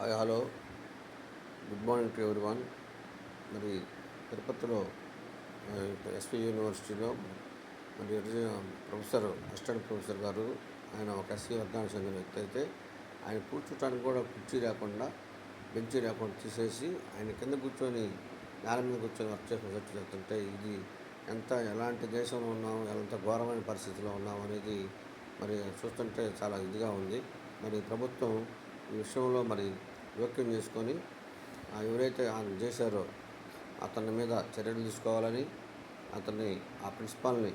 Hi hello. Good morning to one మరి తిరుపతిలో SP యూనివర్సిటీలో మరి ప్రొఫెసర్ అసిస్టెంట్ ప్రొఫెసర్ గారు ఆయన ఒక ఎస్సీ వర్గానికి చెందిన వ్యక్తి అయితే ఆయన కూర్చోటానికి కూడా కుర్చీ లేకుండా బెంచీ లేకుండా తీసేసి ఆయన కింద కూర్చొని నేల మీద కూర్చొని వర్క్ చేసిన చర్చ చేస్తుంటే ఇది ఎంత ఎలాంటి దేశంలో ఉన్నాం ఎంత ఘోరమైన పరిస్థితిలో ఉన్నాం అనేది మరి చూస్తుంటే చాలా ఇదిగా ఉంది. మరి ప్రభుత్వం ఈ విషయంలో మరి జోక్యం చేసుకొని ఎవరైతే ఆయన చేశారో అతని మీద చర్యలు తీసుకోవాలని అతన్ని ఆ ప్రిన్సిపాల్ని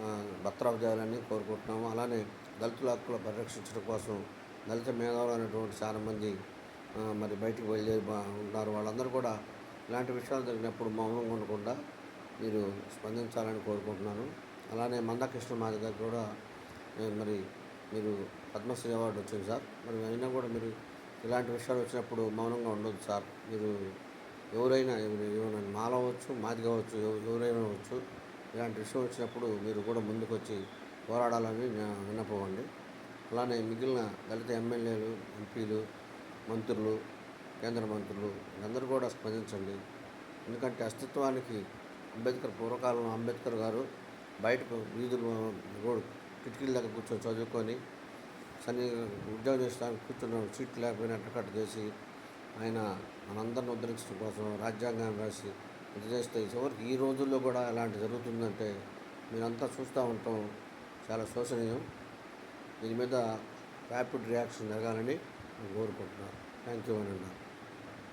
ఆ, బర్తరఫ్ చేయాలని కోరుకుంటున్నాము. అలానే దళితుల హక్కుల పరిరక్షించడం కోసం దళిత మేధావులు అనేటువంటి చాలా మంది మరి బయటికి బయలుదేరి ఉన్నారు. వాళ్ళందరూ కూడా ఇలాంటి విషయాలు జరిగినప్పుడు మౌనంగా ఉండకుండా మీరు స్పందించాలని కోరుకుంటున్నాను. అలానే మందకృష్ణ మాది గారు కూడా మరి మీరు పద్మశ్రీ అవార్డు వచ్చింది సార్. మరి అయినా కూడా మీరు ఇలాంటి విషయాలు వచ్చినప్పుడు మౌనంగా ఉండొద్దు సార్. మీరు ఎవరైనా ఏమైనా మాల అవ్వచ్చు మాది కావచ్చు ఎవరైనా అవ్వచ్చు ఇలాంటి విషయం వచ్చినప్పుడు మీరు కూడా ముందుకు వచ్చి పోరాడాలని విన్నపోవండి అలానే మిగిలిన దళిత ఎమ్మెల్యేలు ఎంపీలు మంత్రులు కేంద్ర మంత్రులు అందరూ కూడా స్పందించండి. ఎందుకంటే అస్తిత్వానికి అంబేద్కర్ పూర్వకాలంలో అంబేద్కర్ గారు బయట వీధులు రోడ్డు కిటికీల దగ్గర కూర్చొని చదువుకొని సన్ని ఉద్యోగం చేసడానికి కూర్చున్న సీట్ లేకపోయినా అట్టకట్టు చేసి ఆయన మనందరిని ఉద్ధరించడం కోసం రాజ్యాంగాన్ని రాసి ఇది చేస్తే చివరికి ఈ రోజుల్లో కూడా అలాంటి జరుగుతుందంటే మీరంతా చూస్తూ ఉండటం చాలా శోచనీయం దీని మీద ర్యాపిడ్ రియాక్షన్ జరగాలని నేను కోరుకుంటున్నాను. థ్యాంక్ యూ అని అన్నారు